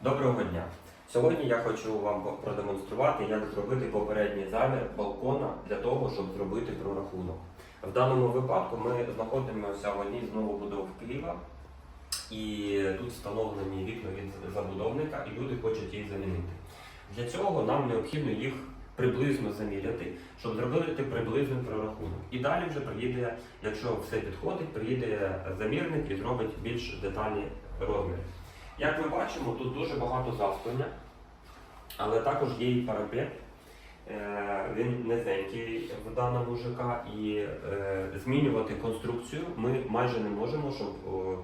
Доброго дня! Сьогодні я хочу вам продемонструвати, як зробити попередній замір балкона для того, щоб зробити прорахунок. В даному випадку ми знаходимося в одній з новобудов Києва, і тут встановлені вікна від забудовника, і люди хочуть їх замінити. Для цього нам необхідно їх приблизно заміряти, щоб зробити приблизний прорахунок. І далі вже приїде, якщо все підходить, приїде замірник і зробить більш детальні розміри. Як ми бачимо, тут дуже багато засклення, але також є і парапет. Е, Він низенький в даному ЖК і е, змінювати конструкцію ми майже не можемо, щоб е,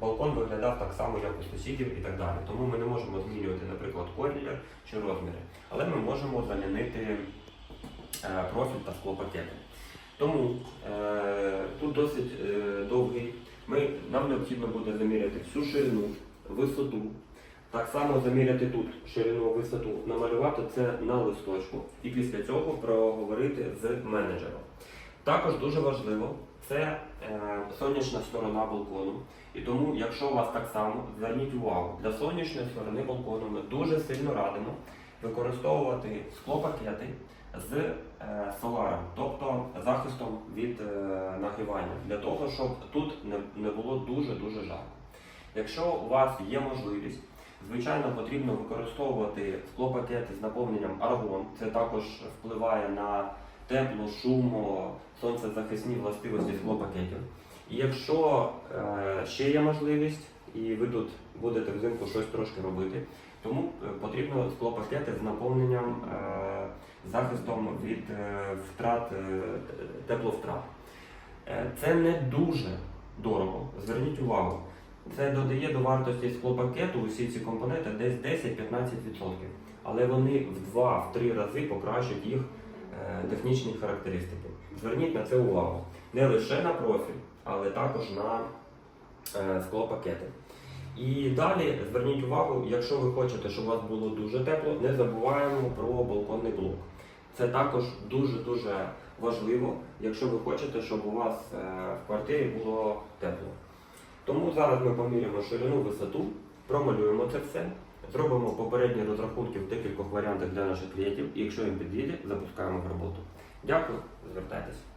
балкон виглядав так само, як у сусідів і так далі. Тому ми не можемо змінювати, наприклад, колір чи розміри, але ми можемо замінити профіль та склопакети. Тому тут досить довгий. Ми, нам необхідно буде заміряти всю ширину, висоту. Так само заміряти тут ширину, висоту, намалювати це на листочку і після цього проговорити з менеджером. Також дуже важливо це е, сонячна сторона балкону. І тому, якщо у вас так само, зверніть увагу, для сонячної сторони балкону ми дуже сильно радимо використовувати склопакети з е, соларом, тобто захистом від е, нагрівання, для того, щоб тут не, було дуже-дуже жарко. Якщо у вас є можливість, звичайно потрібно використовувати склопакети з наповненням аргон. Це також впливає на тепло, шумо, сонцезахисні властивості склопакетів. І якщо е, ще є можливість, і ви тут будете взимку щось трошки робити, тому е, потрібно склопакети з наповненням е, захистом від е, втрат тепловтрат. Це не дуже дорого. Зверніть увагу. Це додає до вартості склопакету усі ці компоненти десь 10-15%. Але вони в 2-3 рази покращать їх технічні характеристики. Зверніть на це увагу. Не лише на профіль, але також на склопакети. І далі зверніть увагу, якщо ви хочете, щоб у вас було дуже тепло, не забуваємо про балконний блок. Це також дуже-дуже важливо, якщо ви хочете, щоб у вас е, в квартирі було тепло. Тому зараз ми поміряємо ширину, висоту, промалюємо це все, зробимо попередні розрахунки в декількох варіантах для наших клієнтів, і якщо їм підійде, запускаємо в роботу. Дякую, звертайтеся.